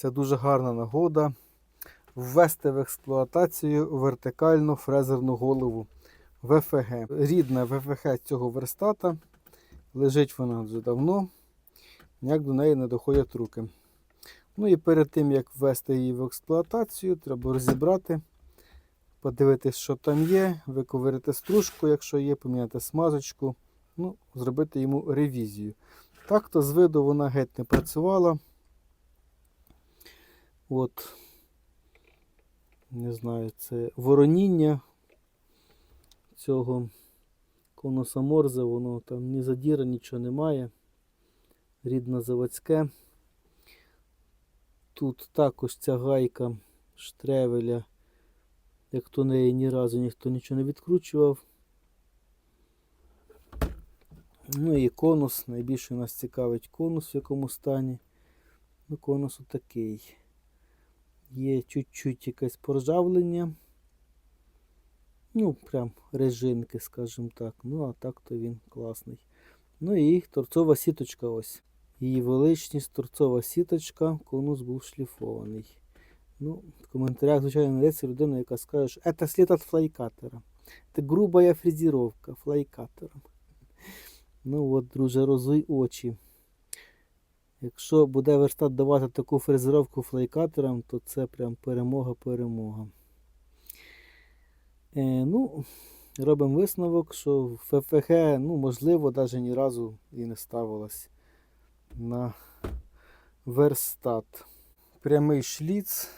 Це дуже гарна нагода ввести в експлуатацію вертикальну фрезерну голову ВФГ. Рідна ВФГ цього верстата. Лежить вона вже давно, ніяк до неї не доходять руки. Ну і перед тим, як ввести її в експлуатацію, треба розібрати, подивитись, що там є, виковирити стружку, якщо є, поміняти смазочку, ну, зробити йому ревізію. Так то з виду вона геть не працювала. От, не знаю, це вороніння цього конуса Морзе, воно там ні задіра, нічого немає. Рідне заводське. Тут також ця гайка штревеля, як то неї ні разу ніхто нічого не відкручував. Ну і конус. Найбільше нас цікавить конус в якому стані. Ну, конус отакий. Є чуть-чуть якесь поржавлення. Ну, прям режинки, скажімо так. Ну, а так то він класний. Ну і торцова сіточка ось. Її величність, торцова сіточка, конус був шліфований. Ну, в коментарях, звичайно, знайдеться людина, яка скаже, що це слід від флайкатера. Це грубая фрезеровка флайкатером. Ну от, друже, розуй очі. Якщо буде верстат давати таку фрезеровку флайкатерам, то це прям перемога-перемога. Е, ну, робимо висновок, що ФФГ, ну, можливо, навіть ні разу і не ставилась на верстат. Прямий шліц,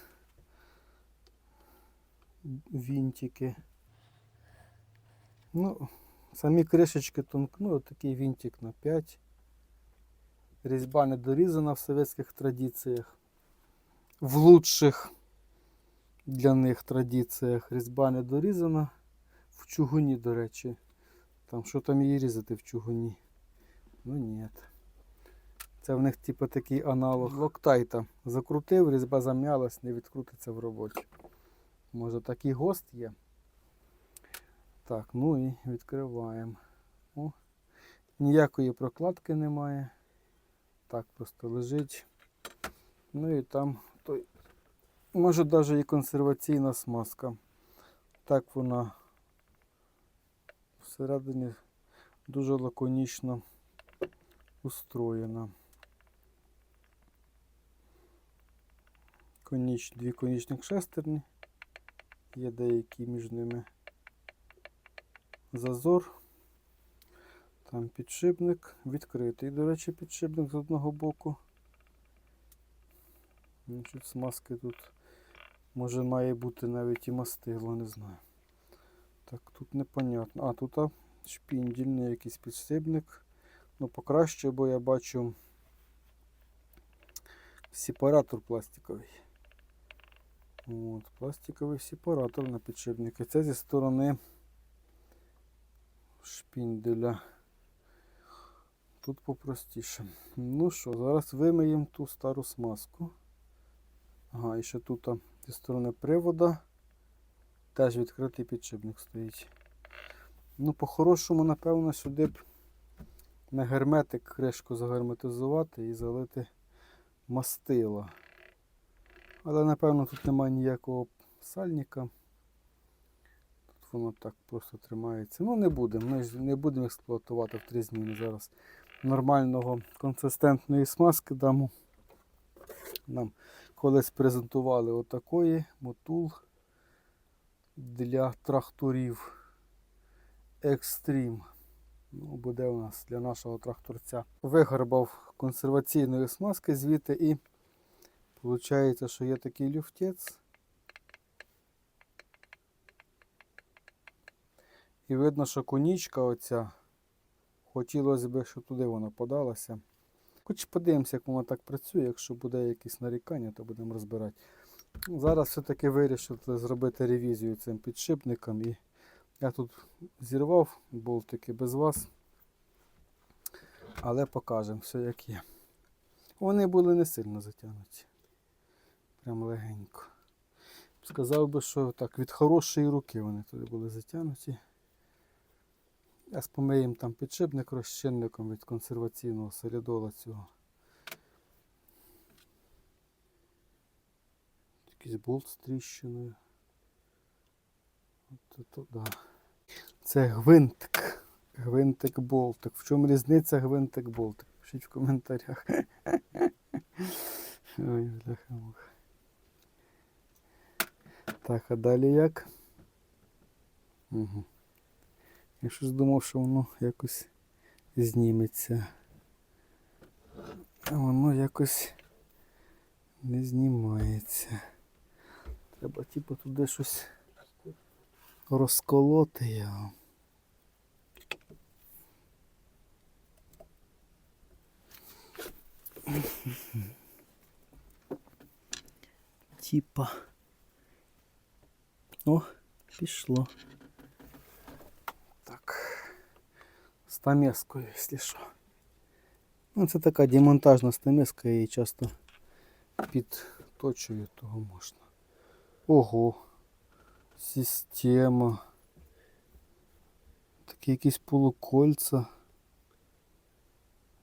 вінтики. Ну, самі кришечки тонк, ну, такий вінтик на 5. Різьба не дорізана в совєтських традиціях. В лучших для них традиціях різьба не дорізана. В чугуні, до речі. Там що там її різати в чугуні? Ну ні. Це в них типу такий аналог локтайта. Закрутив, різьба зам'ялась, не відкрутиться в роботі. Може такий гост є. Так, ну і відкриваємо. О, ніякої прокладки немає. Так просто лежить. Ну і там той. Може навіть і консерваційна смазка. Так вона всередині дуже лаконічно устроєна. Коніч, дві конічних шестерні. Є деякий між ними зазор. Там підшипник відкритий, до речі, підшипник з одного боку. Значить, смазки тут може має бути навіть і мастило, не знаю. Так, тут непонятно. А, тут а, шпіндільний якийсь підшипник. Ну, покраще, бо я бачу сепаратор пластиковий. От, пластиковий сепаратор на підшипнику. Це зі сторони шпінделя. Тут попростіше. Ну що, зараз вимиємо ту стару смазку. Ага, і ще тут зі сторони привода теж відкритий підшипник стоїть. Ну, по-хорошому, напевно, сюди б на герметик кришку загерметизувати і залити мастила. Але напевно тут немає ніякого сальника. Тут воно так просто тримається. Ну не будемо. Ми ж не будемо експлуатувати в три зміни зараз. Нормального консистентної смазки дамо. Нам колись презентували отакої мотул для тракторів Extreme. Ну, буде у нас для нашого тракторця. Вигарбав консерваційної смазки звідти і виходить, що є такий люфтець. І видно, що конічка оця. Хотілося б, щоб туди вона подалася. Хоч подивимося, як вона так працює. Якщо буде якісь нарікання, то будемо розбирати. Зараз все-таки вирішив зробити ревізію цим підшипником. І я тут зірвав болтики без вас. Але покажемо все як є. Вони були не сильно затягнуті. Прям легенько. Сказав би, що так, від хорошої руки вони туди були затягнуті. Я спомиємо там підшипник розчинником від консерваційного солідола цього. якийсь болт з тріщиною. От да. Це гвинтик. Гвинтик-болтик. В чому різниця гвинтик-болтик? Пишіть в коментарях. Ой, бляха муха. Так, а далі як? Угу. Я щось думав, що воно якось зніметься. А воно якось не знімається. Треба типу туди щось розколоти його. Типа. О, пішло. Стамескою, якщо що. Ну, це така демонтажна стамеска, я її часто підточую, того можна. Ого. Система. Такі якісь полукольца.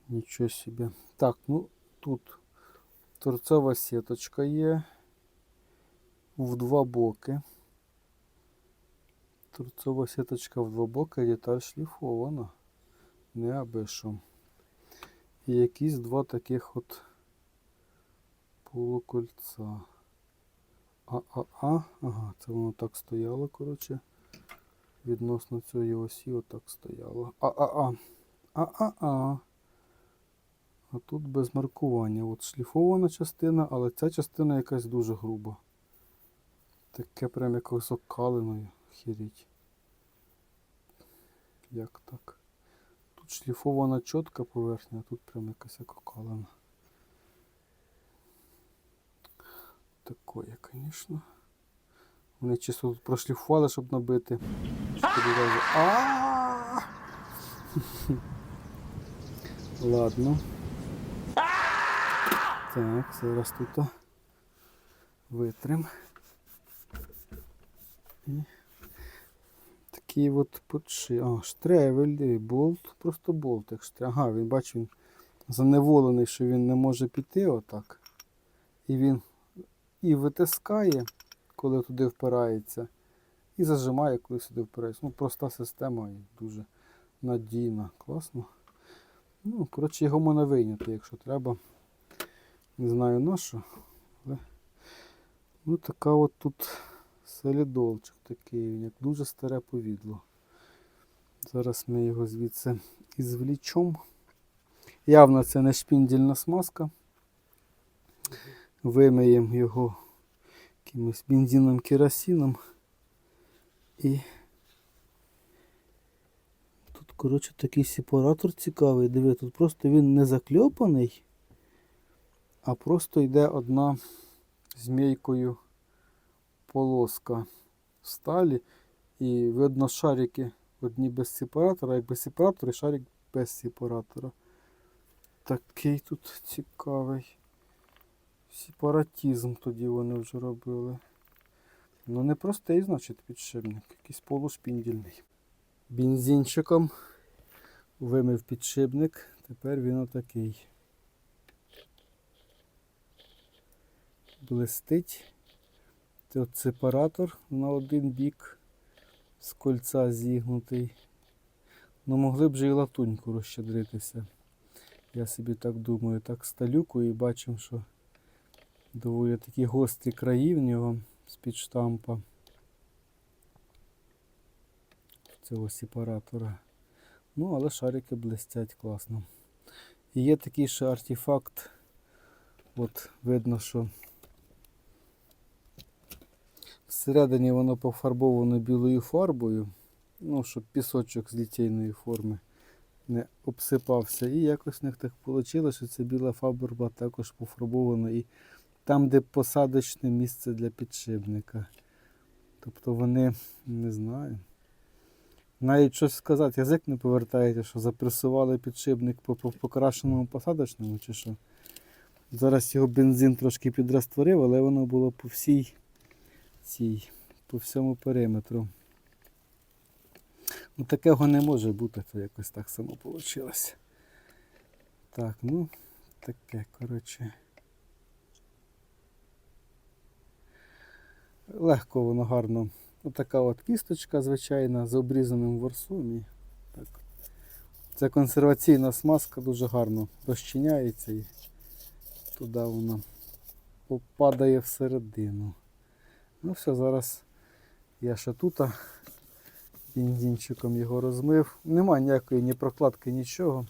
Нічого собі. Так, ну тут торцова сіточка є. В два боки. Торцова сіточка в два боки, деталь шліфована. Не. І якісь два таких от полукольца. А-а-а. Ага, це воно так стояло, коротше. Відносно цієї осі отак стояло. А-а-а. А-а-а. А тут без маркування. От шліфована частина, але ця частина якась дуже груба. Таке прям якось окаленою. Хіріть. Як так? Шліфована чітка поверхня, а тут прям якась як окалена. Такое, звісно. Вони чисто тут прошліфували, щоб набити. А! Ладно. Так, зараз тут витрим. І такий от подши. А, штревель, болт, просто болт. Як штре... Ага, він бачив, він заневолений, що він не може піти отак. І він і витискає, коли туди впирається, і зажимає, коли сюди впирається. Ну, проста система і дуже надійна. Класно. Ну, коротше, його можна вийняти, якщо треба. Не знаю на що. Але... Ну, така от тут солідолчик такий, він як дуже старе повідло. Зараз ми його звідси ізвлічемо. Явно це не шпіндільна смазка. Вимиємо його якимось бензином керосином. І тут, коротше, такий сепаратор цікавий. Диви, тут просто він не закльопаний, а просто йде одна змійкою полоска сталі. І видно шарики одні без сепаратора, як без сепаратора, і шарик без сепаратора. Такий тут цікавий. Сепаратизм тоді вони вже робили. Ну не простий, значить, підшипник, якийсь полушпіндільний. Бензинчиком вимив підшипник, тепер він отакий. Блистить. От сепаратор на один бік з кольця зігнутий. Ну могли б же і латуньку розщедритися. Я собі так думаю, так сталюку і бачимо, що доволі такі гострі краї в нього з-під штампа цього сепаратора. Ну, але шарики блистять класно. І є такий ще артефакт. От видно, що всередині воно пофарбовано білою фарбою, ну, щоб пісочок з літейної форми не обсипався. І якось в них так вийшло, що ця біла фарба також пофарбована і там, де посадочне місце для підшипника. Тобто вони, не знаю. Навіть щось сказати, язик не повертається, що запресували підшипник по, по покрашеному посадочному чи що. Зараз його бензин трошки підрастворив, але воно було по всій цій, по всьому периметру. Ну такого не може бути, то якось так само вийшло. Так, ну, таке, коротше. Легко воно гарно. Отака от кісточка звичайна з обрізаним ворсом. Так. Це консерваційна смазка дуже гарно розчиняється і туди вона попадає всередину. Ну все, зараз я ще тут бензинчиком його розмив. Нема ніякої ні прокладки, нічого.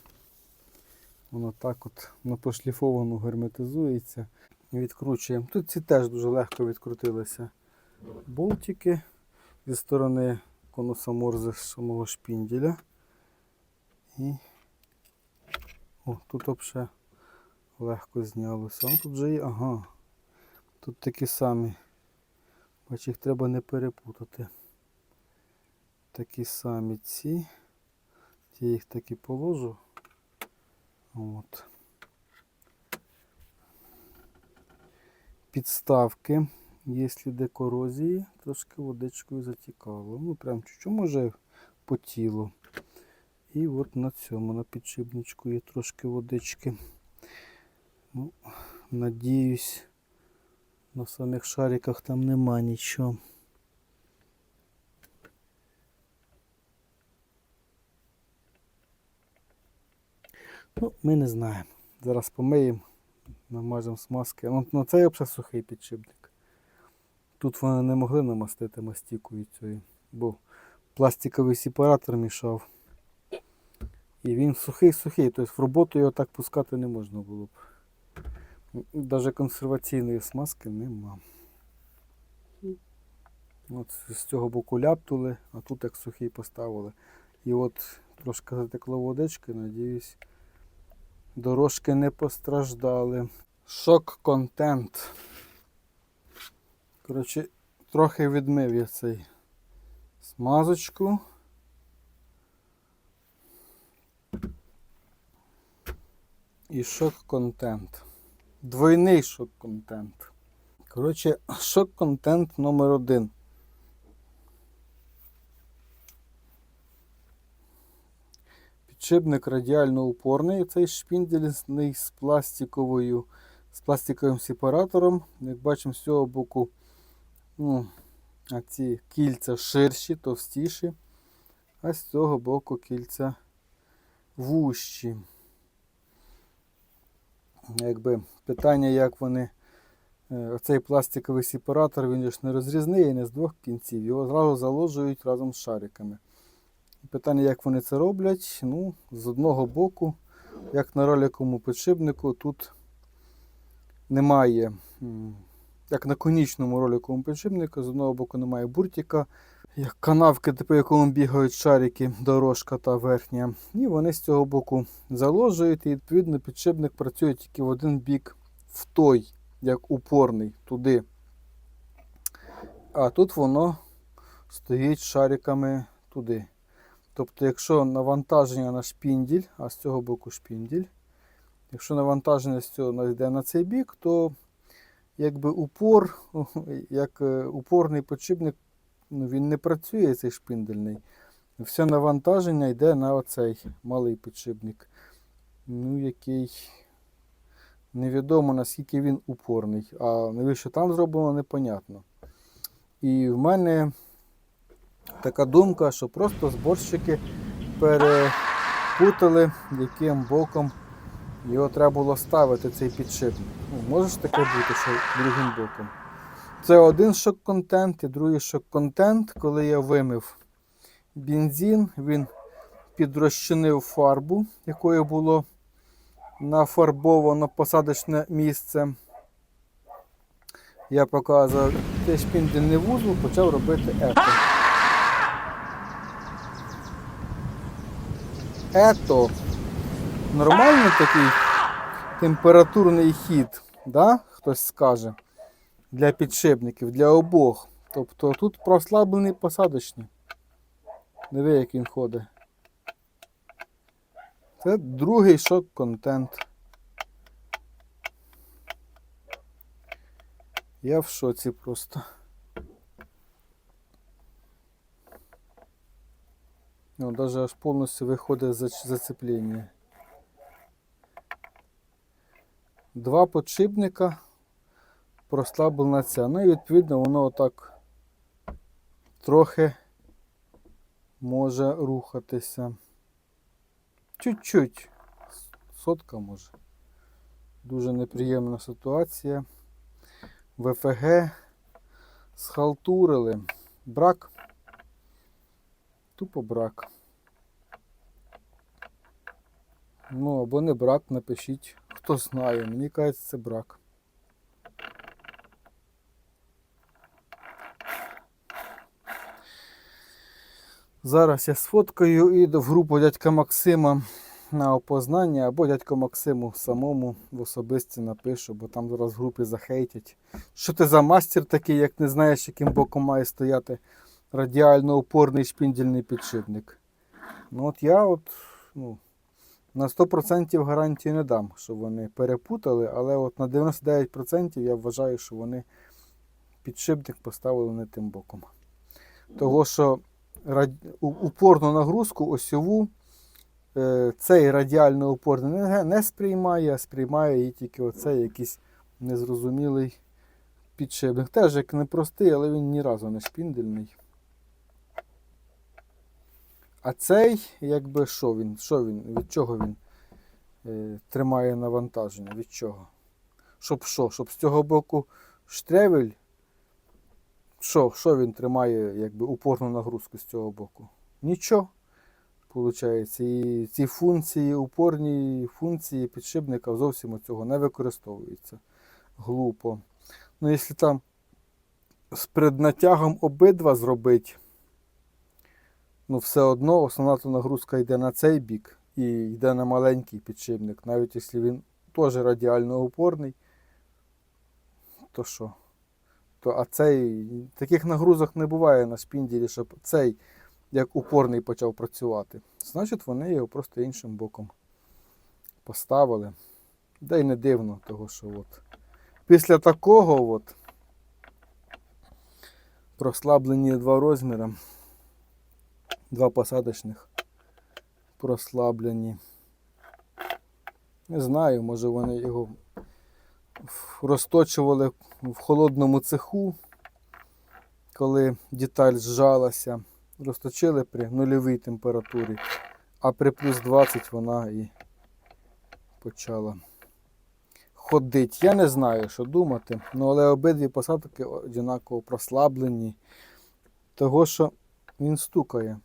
Воно так от на пошліфовану герметизується. Відкручуємо. Тут ці теж дуже легко відкрутилися болтики зі сторони конуса морзи самого шпінділя. І о, тут взагалі легко знялося. А тут вже є, ага. Тут такі самі. Бач, їх треба не перепутати. Такі самі ці. Я їх таки положу. От. Підставки. Є сліди корозії, трошки водичкою затікало. Ну, прям чуть-чуть, може по тілу. І от на цьому, на підшипничку є трошки водички. Ну, надіюсь, на самих шариках там нема нічого. Ну, ми не знаємо. Зараз помиємо, намажемо смазки. Ну, ну це взагалі сухий підшипник. Тут вони не могли намастити мастікою цією, бо пластиковий сепаратор мішав. І він сухий-сухий, тобто в роботу його так пускати не можна було б. Навіть консерваційної смазки нема. От з цього боку ляптули, а тут як сухий поставили. І от трошки затекло водички, надіюсь, дорожки не постраждали. Шок контент. Коротше, трохи відмив я цей смазочку. І шок-контент. Двойний шок-контент. Коротше, шок-контент номер один. Підшипник радіально упорний, цей шпіндельний з пластиковою, з пластиковим сепаратором. Як бачимо, з цього боку ну, ці кільця ширші, товстіші, а з цього боку кільця вущі. Якби питання, як вони. е, Оцей пластиковий сепаратор, він ж не розрізний і не з двох кінців. Його зразу заложують разом з шариками. Питання, як вони це роблять. Ну, з одного боку, як на роликовому підшипнику, тут немає, як на конічному роликовому підшипнику, з одного боку немає буртика, як канавки, по якому бігають шарики, дорожка та верхня. І вони з цього боку заложують, і відповідно підшипник працює тільки в один бік, в той, як упорний, туди. А тут воно стоїть шариками туди. Тобто, якщо навантаження на шпінділь, а з цього боку шпінділь, якщо навантаження з цього йде на цей бік, то якби упор, як е, упорний підшипник, ну, він не працює, цей шпіндельний. Все навантаження йде на оцей малий підшипник. Ну, який невідомо наскільки він упорний. А навіщо там зроблено, непонятно. І в мене така думка, що просто зборщики перепутали, яким боком його треба було ставити, цей підшипник. Ну, може ж таке бути, що другим боком. Це один шок-контент і другий шок-контент, коли я вимив бензин, він підрозчинив фарбу, якою було нафарбовано посадочне місце. Я показував цей шпіндельний вузол, почав робити ето. Ето нормальний такий температурний хід, да? хтось скаже, для підшипників, для обох. Тобто тут прослаблений посадочний. Диви, як він ходить. Це другий шок-контент. Я в шоці просто. Ну, даже аж повністю виходить зач- Два подшипника прослаблена ця. Ну і відповідно воно отак трохи може рухатися. Чуть-чуть. Сотка може. Дуже неприємна ситуація. ВФГ схалтурили. Брак. Тупо брак. Ну, або не брак, напишіть. Хто знає, мені кажеться, це брак. Зараз я сфоткаю і в групу дядька Максима на опознання, або дядько Максиму самому в особисті напишу, бо там зараз в групі захейтять. Що ти за мастер такий, як не знаєш, яким боком має стояти радіально опорний шпіндільний підшипник. Ну от я от, ну, на 100% гарантії не дам, що вони перепутали, але от на 99% я вважаю, що вони підшипник поставили не тим боком. Того, що упорну нагрузку осьову е, цей радіально опорний не, не сприймає, а сприймає її тільки оцей якийсь незрозумілий підшипник. Теж як непростий, але він ні разу не шпіндельний. А цей, якби що він? Що він? Від чого він е, тримає навантаження? Від чого? Щоб що? Щоб з цього боку штревель. Що, що він тримає якби, упорну нагрузку з цього боку? Нічого. Получається. І ці функції, упорні функції підшипника зовсім цього не використовуються. Глупо. Ну, якщо там з преднатягом обидва зробити, ну все одно основна нагрузка йде на цей бік і йде на маленький підшипник. Навіть якщо він теж радіально опорний, то що? То, а цей таких нагрузок не буває на шпінділі, щоб цей як упорний почав працювати. Значить, вони його просто іншим боком поставили. Да й не дивно, того, що от після такого от прослаблені два розміри, два посадочних прослаблені. Не знаю, може вони його розточували в холодному цеху, коли деталь зжалася. Розточили при нульовій температурі, а при плюс 20 вона і почала ходити. Я не знаю, що думати, ну, але обидві посадки однаково прослаблені, того що він стукає.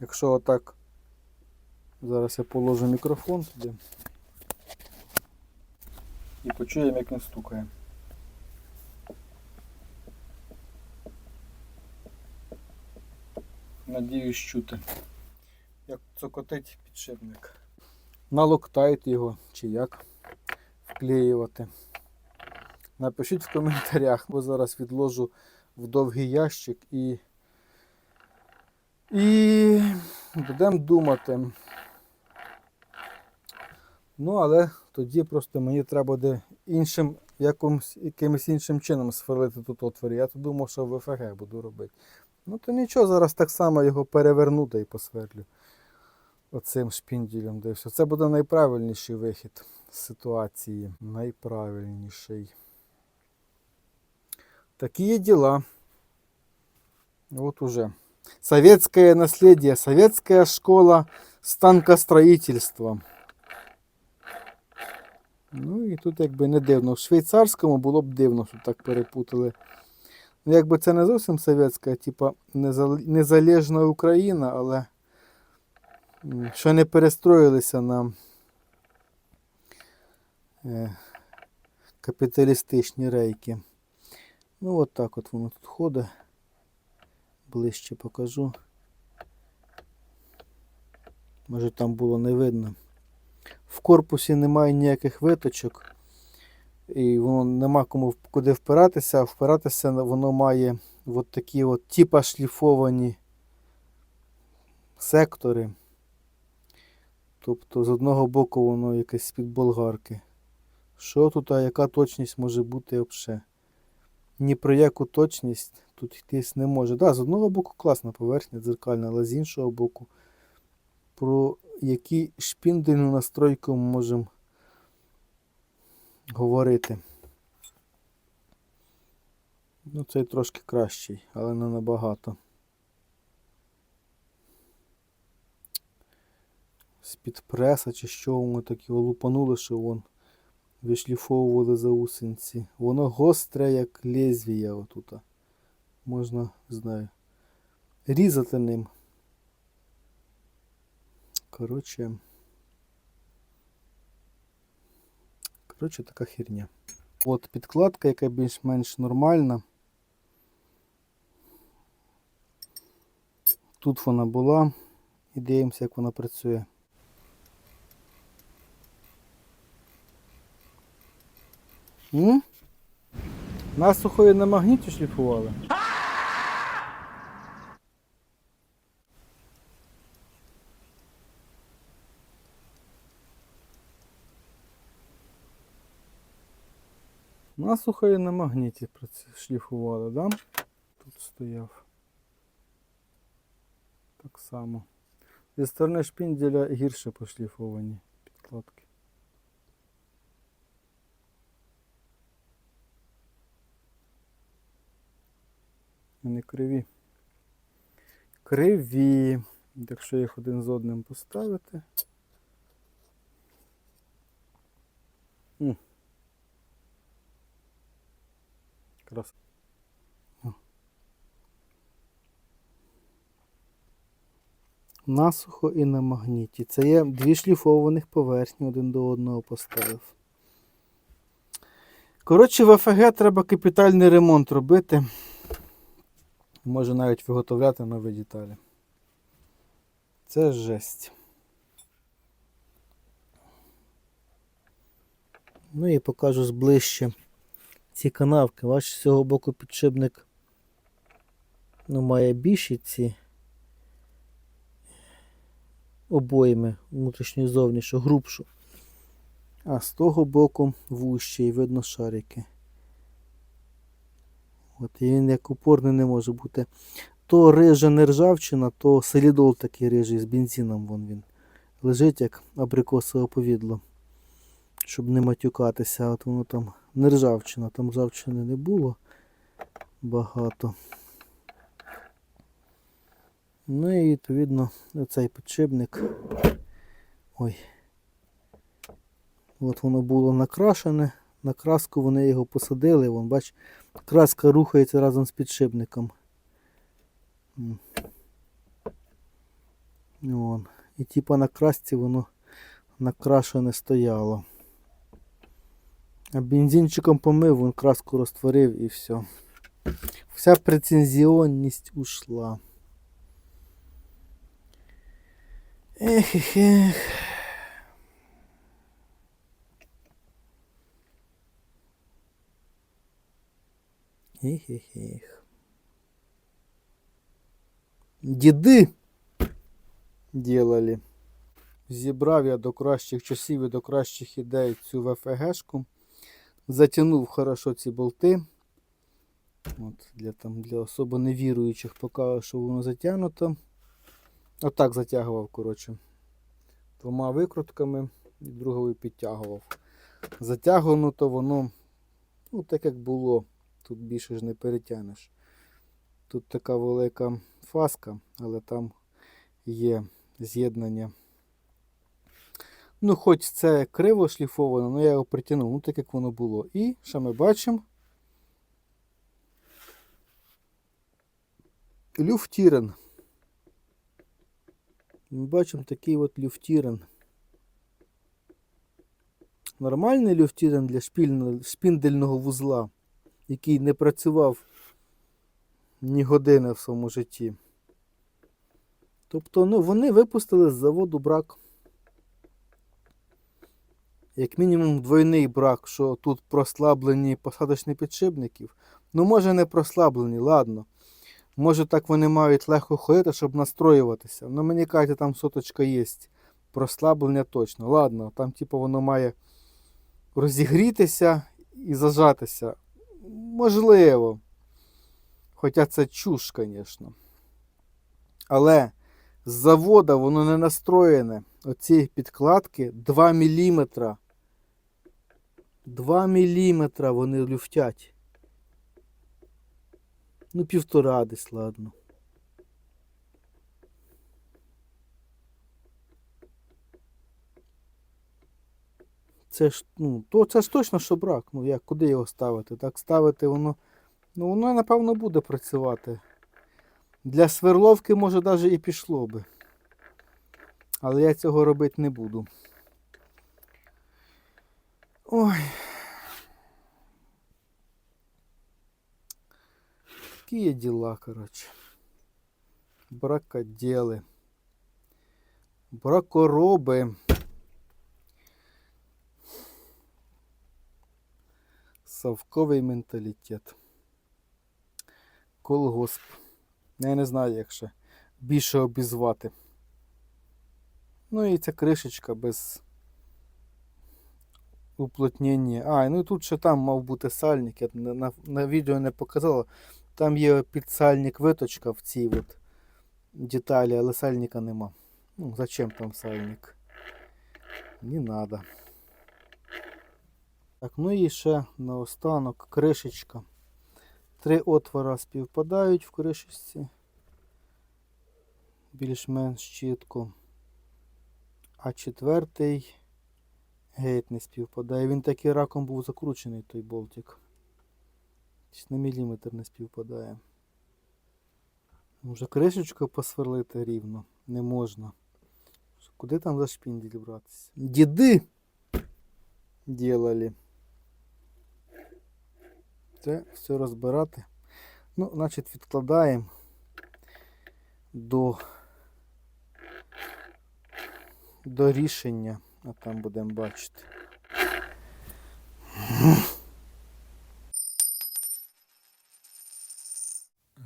Якщо отак, зараз я положу мікрофон туди і почуємо, як він стукає. Надіюсь чути. Як цокотить підшипник. Налоктайт його чи як вклеювати. Напишіть в коментарях, бо зараз відложу в довгий ящик і. І будемо думати. Ну, але тоді просто мені треба буде іншим, якимось, якимось іншим чином сверлити тут отвір. Я то думав, що ВФГ буду робити. Ну то нічого, зараз так само його переверну та й посверлю оцим шпінділем. Да все. Це буде найправильніший вихід з ситуації. Найправильніший. Такие дела. Вот уже. Советское наследие. Советская школа станкостроїтельства. Ну і тут якби не дивно. В швейцарському було б дивно, що так перепутали. Ну, якби це не зовсім совєтська, типа незалежна Україна, але що не перестроїлися на е, капіталістичні рейки. Ну от так от воно тут ходить. Ближче покажу. Може там було не видно. В корпусі немає ніяких виточок. І воно нема кому куди впиратися, а впиратися воно має от такі от типа шліфовані сектори. Тобто з одного боку воно якесь з-під болгарки. Що тут, а яка точність може бути взагалі? Ні про яку точність тут йтись не може. Да, з одного боку класна поверхня дзеркальна, але з іншого боку, про які шпіндельну настройку ми можемо говорити. Ну, цей трошки кращий, але не набагато. З-під преса чи що воно так його лупанули, що вон вишліфовували заусенці. Воно гостре, як лезвія отута. Можна, знаю, різати ним. Коротше. Коротше, така херня. От підкладка, яка більш-менш нормальна. Тут вона була. І дивимося, як вона працює. М? Нас сухої на магніті шліфували. Насухо і на магніті шліфували, да? Тут стояв. Так само. Зі сторони шпінделя гірше пошліфовані підкладки. Вони криві. Криві. Якщо їх один з одним поставити. М. Крас. Насухо і на магніті. Це я дві шліфованих поверхні один до одного поставив. Коротше, в ФГ треба капітальний ремонт робити. Може навіть виготовляти нові деталі. Це жесть. Ну і покажу зближче ці канавки. Бачиш, з цього боку підшипник ну, має більші ці обоями внутрішню і зовнішню, грубшу. А з того боку вужче і видно шарики. От, і він як упорний не може бути. То рижа не ржавчина, то солідол такий рижий з бензином вон він. Лежить як абрикосове повідло. Щоб не матюкатися, от воно там не ржавчина, там ржавчини не було багато. Ну і відповідно оцей підшипник. Ой. От воно було накрашене. На краску вони його посадили. Вон, бач, краска рухається разом з підшипником. Вон. І типа на красці воно накрашене стояло. Бензинчиком помив, він краску розтворив і все. Вся претензіонність ушла. Ех, ех, ех. Ех, ех, ех. Діди делали. Зібрав я до кращих часів і до кращих ідей цю ВФГшку. Затягнув хорошо ці болти. От, Для там, для особо невіруючих показав, що воно затягнуто. Отак затягував, коротше. Двома викрутками і другою підтягував. Затягнуто воно, ну, так як було. Тут більше ж не перетягнеш. Тут така велика фаска, але там є з'єднання. Ну, хоч це криво шліфовано, але я його притягнув, ну так як воно було. І що ми бачимо? Люфтірен. Ми бачимо такий от люфтірен. Нормальний люфтірен для шпіндельного вузла, який не працював ні години в своєму житті. Тобто, ну, вони випустили з заводу брак. Як мінімум двойний брак, що тут прослаблені посадочні підшипників. Ну, може не прослаблені, ладно. Може так вони мають легко ходити, щоб настроюватися. Ну мені кажуть, там соточка є. Прослаблення точно. Ладно, там типу воно має розігрітися і зажатися. Можливо. Хоча це чуш, звісно. Але з завода воно не настроєне. Оці підкладки 2 мм. 2 мм вони люфтять. Ну, півтора десь, ладно. Це ж, ну, то це ж точно що брак. Ну як, куди його ставити? Так ставити воно. Ну воно напевно буде працювати. Для сверловки може навіть і пішло би. Але я цього робити не буду. Ой. Такі є діла, коротше. Бракоділи. Бракороби. Совковий менталітет. Колгосп. Я не знаю, як ще більше обізвати. Ну і ця кришечка без уплотнення. А, ну і тут ще там мав бути сальник. Я на, на, на відео не показала. Там є підсальник виточка в цій от деталі, але сальника нема. Ну, зачем там сальник? Не надо. Так, ну і ще наостанок кришечка. Три отвора співпадають в кришечці. Більш-менш чітко. А четвертий геть не співпадає. Він такий раком був закручений той болтик. На міліметр не співпадає. Може кришечку посверлити рівно? Не можна. Куди там за шпіндель братися? Діди ділали. Це все розбирати. Ну, значить, відкладаємо до, до рішення, а там будемо бачити.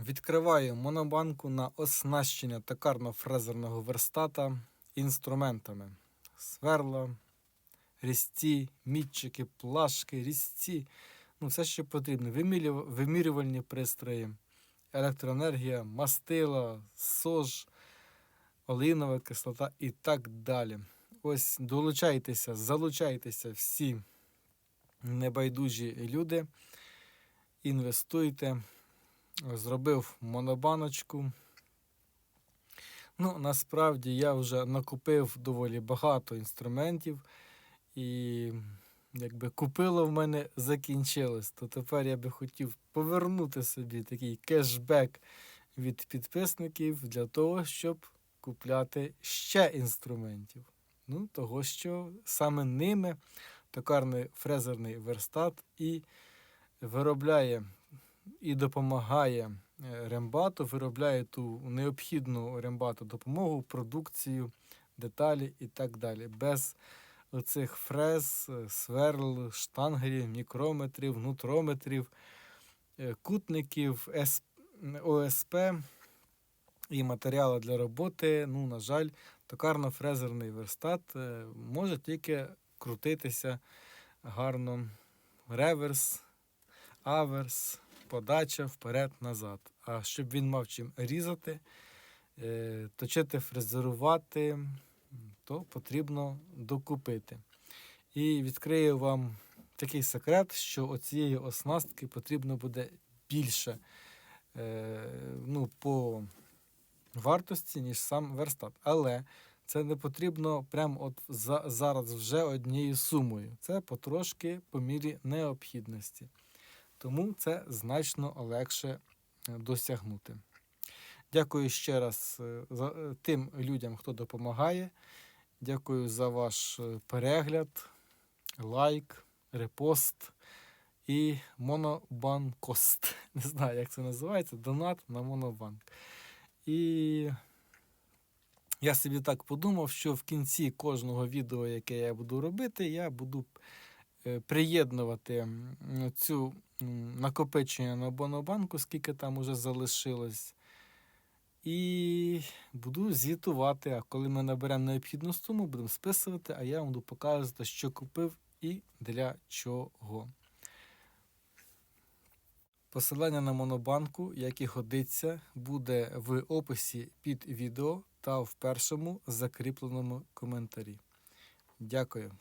Відкриваю монобанку на оснащення токарно-фрезерного верстата інструментами. Сверла, різці, мітчики, плашки, різці. Ну, все, що потрібно. Вимірювальні пристрої, електроенергія, мастила, сож, олеїнова кислота і так далі. Ось долучайтеся, залучайтеся всі небайдужі люди. Інвестуйте. Зробив монобаночку. Ну, насправді я вже накупив доволі багато інструментів, і якби купило в мене закінчилось, то тепер я би хотів повернути собі такий кешбек від підписників для того, щоб купляти ще інструментів. Ну, того, що саме ними токарний фрезерний верстат і виробляє і допомагає е, рембату, виробляє ту необхідну рембату допомогу, продукцію, деталі і так далі. Без оцих фрез, е, сверл, штангерів, мікрометрів, нутрометрів, е, кутників, ОСП і матеріали для роботи. Ну, на жаль, токарно-фрезерний верстат е, може тільки крутитися гарно. Реверс, аверс, подача вперед-назад. А щоб він мав чим різати, е, точити, фрезерувати, то потрібно докупити. І відкрию вам такий секрет, що оцієї оснастки потрібно буде більше е, ну, по вартості, ніж сам верстат. Але це не потрібно прямо от за, зараз вже однією сумою. Це потрошки по мірі необхідності. Тому це значно легше е, досягнути. Дякую ще раз е, е, тим людям, хто допомагає. Дякую за ваш перегляд, лайк, репост і монобанкост. Не знаю, як це називається. Донат на монобанк. І я собі так подумав, що в кінці кожного відео, яке я буду робити, я буду е, приєднувати цю накопичення на монобанку, скільки там уже залишилось. І буду звітувати. А коли ми наберемо необхідну суму, будемо списувати, а я вам буду показувати, що купив і для чого. Посилання на монобанку, як і годиться, буде в описі під відео та в першому закріпленому коментарі. Дякую.